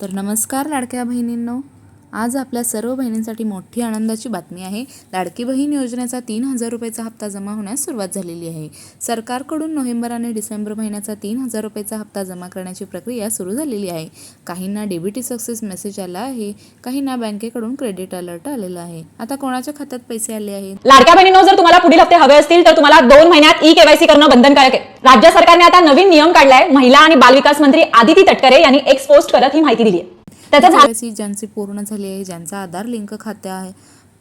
तर नमस्कार लाडक्या बहिणींनो. आज आपल्या सर्व बहिणींसाठी मोठी आनंदाची बातमी आहे. लाडकी बहीण योजनेचा तीन हजार रुपयाचा हप्ता जमा होण्यास सुरुवात झालेली आहे. सरकारकडून नोव्हेंबर आणि डिसेंबर महिन्याचा तीन हजार रुपयाचा हप्ता जमा करण्याची प्रक्रिया सुरू झालेली आहे. काहींना डेबिटी सक्सेस मेसेज आला आहे काहींना बँकेकडून क्रेडिट अलर्ट आलेला आहे. आता कोणाच्या खात्यात पैसे आले आहेत? लाडक्या बहिणींनो जर तुम्हाला पुढील हप्ते हवे असतील तर तुम्हाला दोन महिन्यात ई केवायसी करणं बंधनकारक आहे. राज्य सरकारने आता नवीन नियम काढलाय. महिला आणि बालविकास मंत्री आदिती तटकरे यांनी एक्स पोस्ट करत ही माहिती दिली आहे झालं ज्यांची पूर्ण झाली आहे ज्यांचा आधार लिंक खाते आहे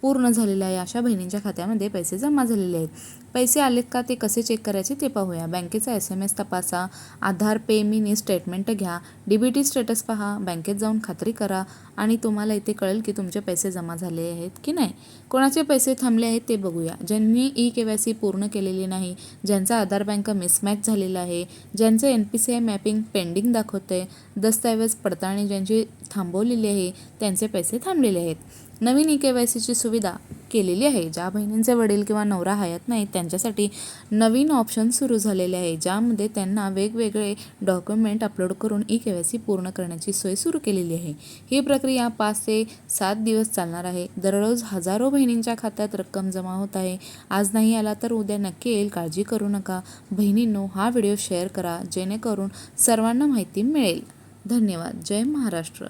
पूर्ण झालेलं आहे अशा बहिणींच्या खात्यामध्ये पैसे जमा झालेले आहेत. पैसे आलेत का ते कसे चेक करायचे ते पाहूया. बँकेचा एस एम एस तपासा आधार पे मिनी स्टेटमेंट घ्या डी बी टी स्टेटस पहा बँकेत जाऊन खात्री करा आणि तुम्हाला इथे कळेल की तुमचे पैसे जमा झाले आहेत की नाही. कोणाचे पैसे थांबले आहेत ते बघूया. ज्यांनी ई के वाय सी पूर्ण केलेली नाही ज्यांचा आधार बँक मिसमॅच झालेला आहे ज्यांचे N P C I mapping pending दाखवते दस्तऐवज पडताळणी ज्यांची थांबवलेली आहे त्यांचे पैसे थांबलेले आहेत. नवीन ई के वाय सीची सुविधा केलेली आहे. ज्या बहिणींचे वडील किंवा नवरा हयात नाहीत त्यांच्यासाठी नवीन ऑप्शन सुरू झालेले आहे. ज्यामध्ये त्यांना वेगवेगळे डॉक्युमेंट अपलोड करून ई के वाय सी पूर्ण करण्याची सोय सुरू केलेली आहे. ही प्रक्रिया पाच ते सात दिवस चालणार आहे. दररोज हजारो बहिणींच्या खात्यात रक्कम जमा होत आहे. आज नाही आला तर उद्या नक्की येईल. काळजी करू नका. बहिणींनो हा व्हिडिओ शेअर करा. जेणेकरून सर्वांना माहिती मिळेल. धन्यवाद. जय महाराष्ट्र.